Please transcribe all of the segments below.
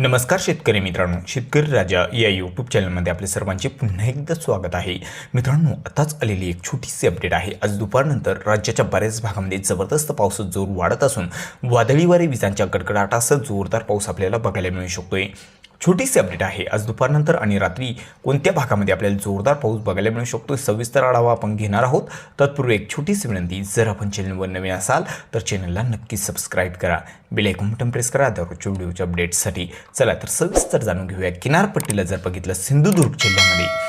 नमस्कार शेतकरी मित्रांनो. शेतकरी राजा या यूट्यूब चॅनलमध्ये आपले सर्वांचे पुन्हा एकदा स्वागत आहे. मित्रांनो आताच आलेली एक छोटीशी अपडेट आहे. आज दुपारनंतर राज्याच्या बऱ्याच भागामध्ये जबरदस्त पावसात जोर वाढत असून वादळी वारे विजांच्या गडगडाटासह जोरदार पाऊस आपल्याला बघायला मिळू शकतोय. छोटीशी अपडेट आहे. आज दुपारनंतर आणि रात्री कोणत्या भागामध्ये आपल्याला जोरदार पाऊस बघायला मिळू शकतो सविस्तर आढावा आपण घेणार आहोत. तत्पूर्वी एक छोटीशी विनंती जर आपण चॅनलवर नवीन असाल तर चॅनलला नक्की सबस्क्राईब करा. बेल बटन प्रेस करा दररोजच्या व्हिडिओच्या अपडेट्ससाठी चला तर सविस्तर जाणून घेऊया. किनारपट्टीला जर बघितलं सिंधुदुर्ग जिल्ह्यामध्ये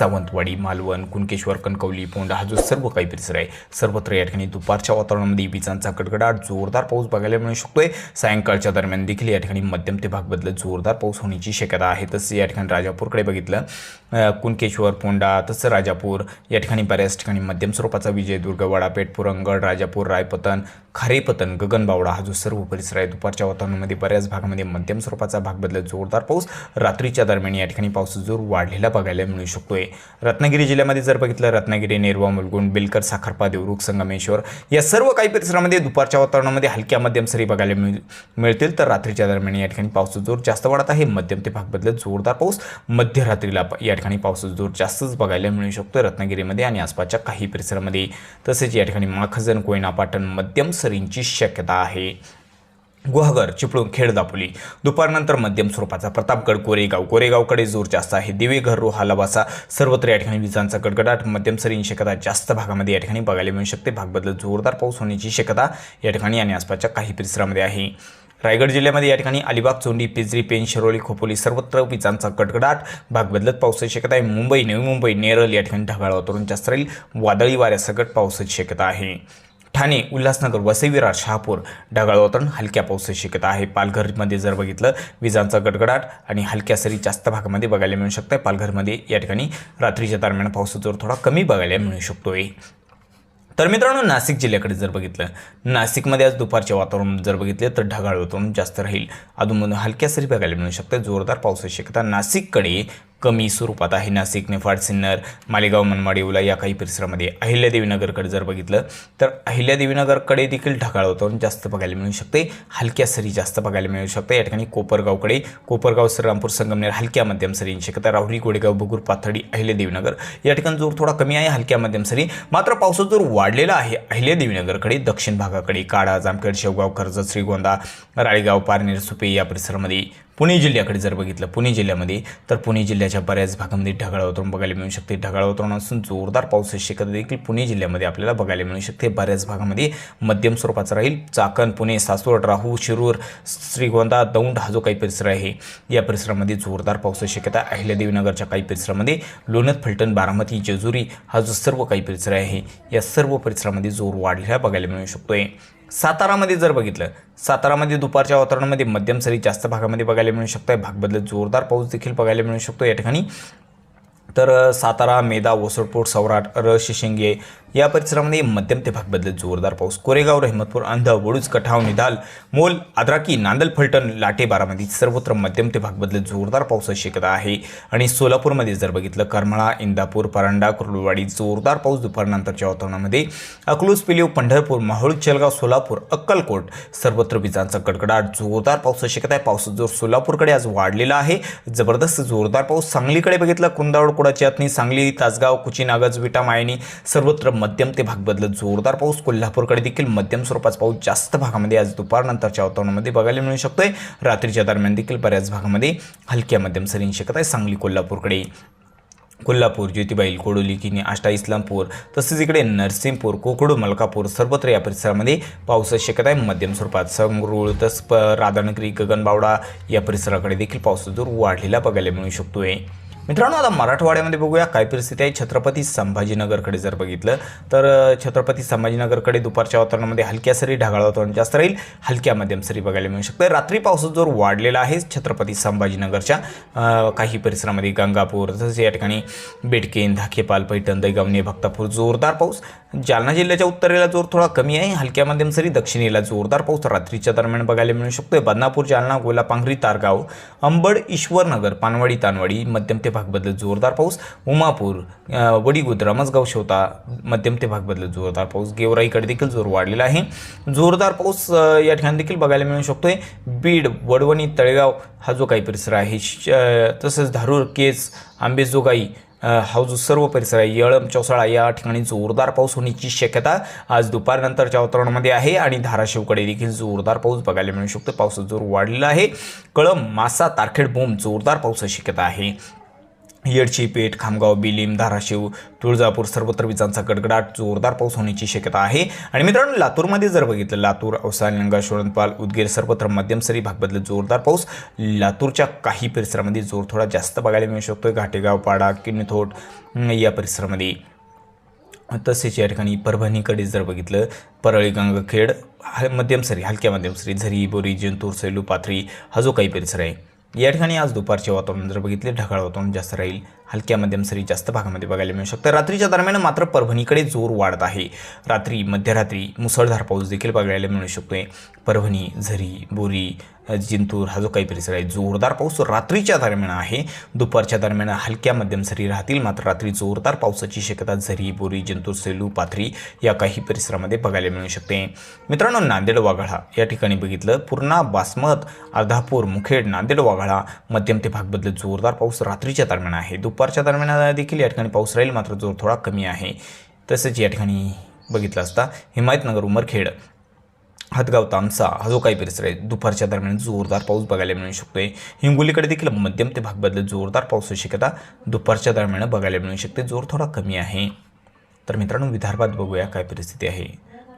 सावंतवाडी मालवण कुणकेश्वर कणकवली पोंडा हा जो सर्व काही परिसर आहे सर्वत्र या ठिकाणी दुपारच्या वातावरणामध्ये विजांचा कडकडाट जोरदार पाऊस बघायला मिळू शकतोय. सायंकाळच्या दरम्यान देखील या ठिकाणी मध्यम ते भाग बदलत जोरदार पाऊस होण्याची शक्यता आहे. तसं या ठिकाणी राजापूरकडे बघितलं कुणकेश्वर पोंडा तसं राजापूर या ठिकाणी बऱ्याच ठिकाणी मध्यम स्वरूपाचा विजयदुर्ग वाडापेठ पुरंगड राजापूर रायपतन खारेपतन गगनबावडा हा जो सर्व परिसर आहे दुपारच्या वातावरणामध्ये बऱ्याच भागामध्ये मध्यम स्वरूपाचा भाग बदलत जोरदार पाऊस. रात्रीच्या दरम्यान या ठिकाणी पावसाचा जोर वाढलेला बघायला मिळू शकतोय. रत्नागिरी जिल्ह्यामध्ये जर बघितलं रत्नागिरी नेरवा मुलगुंड बिलकर साखरपा देवरुख संगमेश्वर या सर्व काही परिसरामध्ये दुपारच्या वातावरणामध्ये हलक्या मध्यम सरी बघायला मिळ मिळतील. तर रात्रीच्या दरम्यान या ठिकाणी पावसाचा जोर जास्त वाढत आहे. मध्यम ते भाग बदलत जोरदार पाऊस मध्यरात्रीला या ठिकाणी पावसाचा जोर जास्तच बघायला मिळू शकतो रत्नागिरीमध्ये आणि आसपासच्या काही परिसरामध्ये. तसेच या ठिकाणी माखजन कोयना पाटण मध्यम सरींची शक्यता आहे. गुहागर चिपळूण खेड दापोली. दुपारनंतर मध्यम स्वरूपाचा प्रतापगड कोरेगाव. कोरेगावकडे जोर जास्त आहे. दिवेघर रोहा लवासा सर्वत्र या ठिकाणी विजांचा गडगडाट. मध्यम सरीन शक्यता जास्त भागामध्ये या ठिकाणी बघायला मिळू शकते. भाग बदलत जोरदार पाऊस होण्याची शक्यता या ठिकाणी आणि आसपासच्या काही परिसरामध्ये आहे. रायगड जिल्ह्यामध्ये या ठिकाणी अलिबाग चोंडी पिजरी पेन शिरोली खोपोली सर्वत्र विजांचा कडकडाट भाग बदलत पावसाची शक्यता आहे. मुंबई नवी मुंबई नेरळ या ठिकाणी ढगाळ वातावरण जास्त राहील. वादळी वाऱ्यासकट पावसाची शक्यता आहे. ठाणे उल्हासनगर वसई विरार शहापूर ढगाळ वातावरण हलक्या पावसाची शक्यता आहे. पालघरमध्ये जर बघितलं विजांचा गडगडाट आणि हलक्या सरी जास्त भागामध्ये बघायला मिळू शकतं पालघरमध्ये या ठिकाणी रात्रीच्या दरम्यान पावसाचा जोर थोडा कमी बघायला मिळू शकतो आहे तर मित्रांनो नाशिक जिल्ह्याकडे जर बघितलं नाशिकमध्ये आज दुपारचे वातावरण जर बघितले तर ढगाळ वातावरण जास्त राहील. अधूनमधून हलक्या सरी बघायला मिळू शकते जोरदार पावसाची शक्यता नाशिककडे कमी स्वरूपात आहे. नाशिक निफाड सिन्नर मालेगाव मनमाड येवला या काही परिसरामध्ये अहिल्यादेवीनगरकडे जर बघितलं तर अहिल्यादेवीनगरकडे देखील ढगाळ वातावरण जास्त बघायला मिळू शकते. हलक्या सरी जास्त बघायला मिळू शकते. या ठिकाणी कोपरगावकडे कोपरगाव श्रीरामपूर संगमनेर हलक्या मध्यम सरींची शक्यता राहुरी गोडेगाव बुगूर पाथडी अहिल्यादेवीनगर या ठिकाणी जोर थोडा कमी आहे. हलक्या मध्यम सरी मात्र पावसाचा जोर वाढलेला आहे. अहिल्यादेवीनगरकडे दक्षिण भागाकडे काडा जामखेड शेवगाव कर्जत श्रीगोंदा राळेगाव पारनेर सुपे या परिसरामध्ये पुणे जिल्ह्याकडे जर बघितलं पुणे जिल्ह्यामध्ये तर पुणे जिल्ह्याच्या बऱ्याच भागामध्ये ढगाळ वातावरण बघायला मिळू शकते. ढगाळ वातावरण असून जोरदार पावसाची शक्यता देखील पुणे जिल्ह्यामध्ये आपल्याला बघायला मिळू शकते. बऱ्याच भागामध्ये मध्यम स्वरूपाचं राहील. चाकण पुणे सासवड राहू शिरूर श्रीगोंदा दौंड हा जो काही परिसर आहे या परिसरामध्ये जोरदार पावसाची शक्यता अहिल्यादेवीनगरच्या काही परिसरामध्ये लोणत फलटण बारामती जेजुरी हा जो सर्व काही परिसर आहे या सर्व परिसरामध्ये जोर वाढलेला बघायला मिळू शकतोय. सातारामध्ये जर बघितलं सातारामध्ये दुपारच्या वातावरणामध्ये मध्यम सरी जास्त भागामध्ये बघायला मिळू शकतो आहे भाग बदलत जोरदार पाऊस देखील बघायला मिळू शकतो या ठिकाणी. तर सातारा मेदा ओसरपूर सौराट र शिशिंगे या परिसरामध्ये मध्यम ते भाग जोरदार पाऊस. कोरेगाव रहमतपूर अंध वडूज कठाव निधाल मोल आद्राकी नांदल फलटण लाटे बारामती सर्वत्र मध्यम ते भागबद्दल जोरदार पावसाची शक्यता आहे. आणि सोलापूरमध्ये जर बघितलं करमाळा इंदापूर परांडा कुर्लुवाडी जोरदार पाऊस दुपारनंतरच्या वातावरणामध्ये. अकलूज पिलीव पंढरपूर माहुळ चलगाव सोलापूर अक्कलकोट सर्वत्र विजांचा कडकडाट जोरदार पावसाची शक्यता आहे. पावसाचा जोर सोलापूरकडे आज वाढलेला आहे. जबरदस्त जोरदार पाऊस सांगलीकडे बघितलं कुंदावड कुडाची आतनी सांगली तासगाव कुचीनागज विटा मायनी सर्वत्र मध्यम ते भाग बदलत जोरदार पाऊस कोल्हापूरकडे देखील मध्यम स्वरूपाचा पाऊस जास्त भागामध्ये आज दुपारनंतरच्या वातावरणामध्ये बघायला मिळू शकतोय. रात्रीच्या दरम्यान देखील बऱ्याच भागामध्ये हलक्या मध्यम सरींची शक्यता आहे सांगली कोल्हापूरकडे. कोल्हापूर ज्योतिबाईल कोडोली किनी आष्टा इस्लामपूर तसेच इकडे नरसिंहपूर कोकडू मलकापूर सर्वत्र या परिसरामध्ये पावसाची शक्यता आहे. मध्यम स्वरूपात संगरुळ तस राधानगरी गगनबावडा या परिसराकडे देखील पावसाचा जोर वाढलेला बघायला मिळू शकतोय. मित्रांनो आता मराठवाड्यामध्ये बघूया. काय परिस्थिती आहे. छत्रपती संभाजीनगरकडे जर बघितलं तर छत्रपती संभाजीनगरकडे दुपारच्या वातावरणामध्ये हलक्या सरी ढगाळ वातावरण जास्त राहील. हलक्या मध्यम सरी बघायला मिळू शकतं. रात्री पावसाचा जोर वाढलेला आहे. छत्रपती संभाजीनगरच्या काही परिसरामध्ये गंगापूर तसेच या ठिकाणी बेडकेन धाकेपाल पैठण दैगावणे भक्तापूर जोरदार पाऊस. जालना जिल्ह्याच्या उत्तरेला जोर थोडा कमी आहे. हलक्या मध्यम सरी दक्षिणेला जोरदार पाऊस. रात्रीच्या दरम्यान बघायला मिळू शकतोय. बदनापूर जालना गोला पांघरी तारगाव अंबड ईश्वरनगर पानवाडी तानवाडी मध्यम ते भाग बदलत जोरदार पाऊस. उमापूर वडीगोद्रा मजगाव शेवता मध्यम ते भाग बदलत जोरदार पाऊस. गेवराईकडे देखील जोर वाढलेला आहे. जोरदार पाऊस या ठिकाणी देखील बघायला मिळू शकतोय. बीड वडवणी तळेगाव हा जो काही परिसर आहे श- तसंच धारूर केस आंबेजोगाई हा जो सर्व परिसर आहे येळम चौसाळा या ठिकाणी जोरदार पाऊस होण्याची शक्यता आज दुपारनंतरच्या वातावरणामध्ये आहे आणि धाराशिवकडे देखील जोरदार पाऊस बघायला मिळू शकतो. पावसाचा जोर वाढलेला आहे. कळम मासा तारखेड बोंब जोरदार पावसाची शक्यता आहे. येडशी पेठ खामगाव बिलीम धाराशिव तुळजापूर सर्वत्र विजांचा गडगडाट जोरदार पाऊस होण्याची शक्यता आहे. आणि मित्रांनो लातूरमध्ये जर बघितलं लातूर औसा निलंगा शोरणपाल उदगीर सर्वत्र मध्यम सरी भाग बदलत जोरदार पाऊस. लातूरच्या काही परिसरामध्ये जोर थोडा जास्त बघायला मिळू शकतो घाटेगाव पाडा किडनीथोट या परिसरामध्ये. तसेच या ठिकाणी परभणीकडे जर बघितलं परळी गंगखेड ह मध्यम सरी हलक्या मध्यम सरी झरी बोरी जिंतूर सेलू पाथरी हा जो काही परिसर आहे या ठिकाणी आज दुपारचे वातावरण जर बघितले ढगाळ वातावरण जास्त राहील. हलक्या मध्यम सरी जास्त भागामध्ये बघायला मिळू शकतं. रात्रीच्या दरम्यान मात्र परभणीकडे जोर वाढत आहे. रात्री मध्यरात्री मुसळधार पाऊस देखील बघायला मिळू शकतोय. परभणी झरी बोरी जिंतूर हा जो काही परिसर आहे जोरदार पाऊस रात्रीच्या दरम्यान आहे. दुपारच्या दरम्यान हलक्या मध्यम सरी राहतील. मात्र रात्री जोरदार पावसाची शक्यता झरी बोरी जिंतूर सेलू पाथरी या काही परिसरामध्ये बघायला मिळू शकते. मित्रांनो नांदेड वाघाळा या ठिकाणी बघितलं पूर्णा बासमत अर्धापूर मुखेड नांदेड वाघाळा मध्यम ते भाग बदलत जोरदार पाऊस रात्रीच्या दरम्यान आहे. दुपारच्या दरम्यान देखील या ठिकाणी पाऊस राहील मात्र जोर थोडा कमी आहे तसेच या ठिकाणी बघितलं असता हिमायतनगर उमरखेड हदगाव तामसा हा जो काही परिसर आहे दुपारच्या दरम्यान जोरदार पाऊस बघायला मिळू शकतोय. हिंगोलीकडे देखील मध्यम ते भाग बदलत जोरदार पावसाची शक्यता दुपारच्या दरम्यान बघायला मिळू शकते. जोर थोडा कमी आहे. तर मित्रांनो विदर्भात बघूया काय परिस्थिती आहे.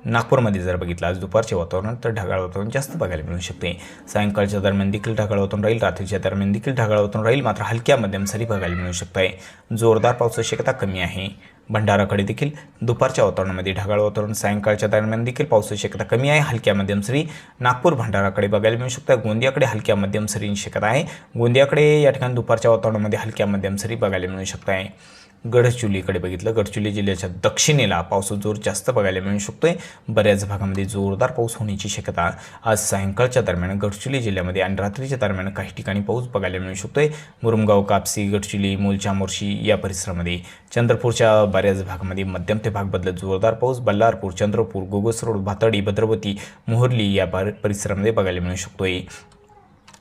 नागपूरमध्ये जर बघितलं आज दुपारचे वातावरण तर ढगाळ वातावरण जास्त बघायला मिळू शकते. सायंकाळच्या दरम्यान देखील ढगाळ वातावरण राहील रात्रीच्या दरम्यान देखील ढगाळ वातावरण राहील मात्र हलक्या मध्यम सरी बघायला मिळू शकत आहे जोरदार पावसाची शक्यता कमी आहे. भंडाराकडे देखील दुपारच्या वातावरणामध्ये ढगाळ वातावरण सायंकाळच्या दरम्यान देखील पावसाची शक्यता कमी आहे. हलक्या मध्यम सरी नागपूर भंडाराकडे बघायला मिळू शकतं गोंदियाकडे हलक्या मध्यम सरींची शक्यता आहे. गोंदियाकडे या ठिकाणी दुपारच्या वातावरणामध्ये हलक्या मध्यम सरी बघायला मिळू शकत आहे गडचिरोलीकडे बघितलं. गडचिरोली जिल्ह्याच्या दक्षिणेला पावसाचा जोर जास्त बघायला मिळू शकतोय. बऱ्याच भागामध्ये जोरदार पाऊस होण्याची शक्यता आज सायंकाळच्या दरम्यान गडचिरोली जिल्ह्यामध्ये आणि रात्रीच्या दरम्यान काही ठिकाणी पाऊस बघायला मिळू शकतोय. मुरुमगाव कापसी गडचिरोली मूलच्या मोर्शी या परिसरामध्ये चंद्रपूरच्या बऱ्याच भागामध्ये मध्यम ते भाग बदलत जोरदार पाऊस. बल्लारपूर चंद्रपूर गोगसरोड भातडी भद्रवती मोहर्ली या परिसरामध्ये बघायला मिळू शकतोय.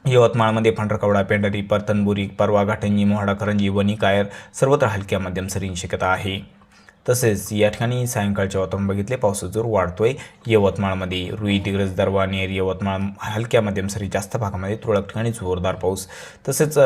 यवतमाळमध्ये पांढरकवडा पेंढरी परतनबुरी परवा घाटंजी मोहाडा करंजी वणी कायर सर्वत्र हलक्या मध्यम सरींची शक्यता आहे. तसेच या ठिकाणी सायंकाळच्या वातावरण बघितले पावसाचा जोर वाढतोय. यवतमाळमध्ये रुई दिग्रज दरवानेर यवतमाळ हलक्या मध्यम सरी जास्त भागामध्ये तुरळक ठिकाणी जोरदार पाऊस. तसेच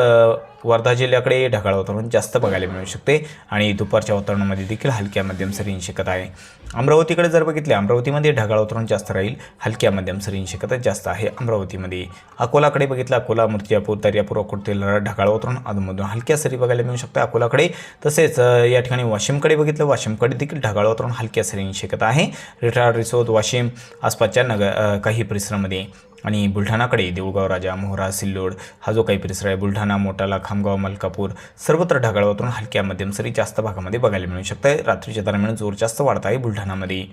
वर्धा जिल्ह्याकडे ढगाळ वातावरण जास्त बघायला मिळू शकते आणि दुपारच्या वातावरणामध्ये देखील हलक्या मध्यम सरींची शक्यता आहे. अमरावतीकडे जर बघितले अमरावतीमध्ये ढगाळ वातावरण जास्त राहील हलक्या मध्यम सरींची शक्यता जास्त आहे अमरावतीमध्ये. अकोलाकडे बघितलं अकोला मूर्तिजापूर दर्यापूर अकोटतेल ढगाळ वातावरण अधूनमधून हलक्या सरी बघायला मिळू शकते अकोलाकडे. तसेच या ठिकाणी वाशिमकडे बघितलं वाशिम वाशिमकडे देखील ढगाळ वातावरण हलक्या सरींची शक्यता आहे. रिटार रिसोद वाशिम आसपासच्या नगर काही परिसरामध्ये आणि बुलढाणाकडे देऊळगाव राजा मोहरा सिल्लोड हा जो काही परिसर आहे बुलढाणा मोटाला खामगाव मलकापूर सर्वत्र ढगाळ वातावरण हलक्या मध्यम सरी जास्त भागामध्ये बघायला मिळू शकतं रात्रीच्या दरम्यान जोर जास्त वाढत आहे बुलढाणामध्ये.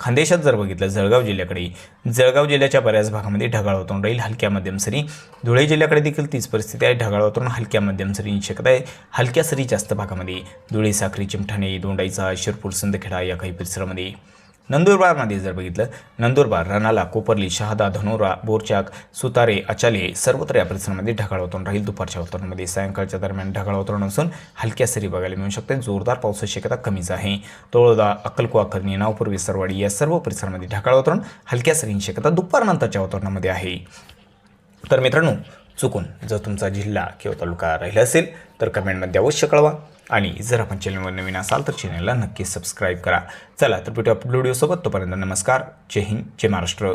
खानदेशात जर बघितलं जळगाव जिल्ह्याकडे जळगाव जिल्ह्याच्या बऱ्याच भागामध्ये ढगाळ वातावरण राहील हलक्या मध्यम सरी. धुळे जिल्ह्याकडे देखील तीच परिस्थिती आहे ढगाळ वातावरण हलक्या मध्यम शक्यता आहे. हलक्या सरी जास्त भागामध्ये धुळे साखरी चिमठाणे दोंडाईचा शिरपूर सिंदखेडा या काही परिसरामध्ये. नंदुरबारमध्ये जर बघितलं नंदुरबार रणाला कोपर्ली शहादा धनोरा बोरचाक सुतारे अचाले सर्वत्र या परिसरामध्ये ढगाळ वातावरण राहील. दुपारच्या वातावरणामध्ये सायंकाळच्या दरम्यान ढगाळ वातावरण असून हलक्या सरी बघायला मिळू शकते जोरदार पावसाची शक्यता कमीच आहे. तोळदा अक्कलकुवा करणी नावपूर विसरवाडी या सर्व परिसरामध्ये ढगाळ वातावरण हलक्या सरींची शक्यता दुपारनंतरच्या वातावरणामध्ये आहे. तर मित्रांनो चुकून जर तुमचा जिल्हा किंवा तालुका राहिला असेल तर कमेंटमध्ये अवश्य कळवा. आणि जर आपण चॅनलवर नवीन असाल तर चॅनलला नक्की सबस्क्राईब करा. चला तर भेटू आपल्या व्हिडिओसोबत तोपर्यंत नमस्कार. जय हिंद जय महाराष्ट्र.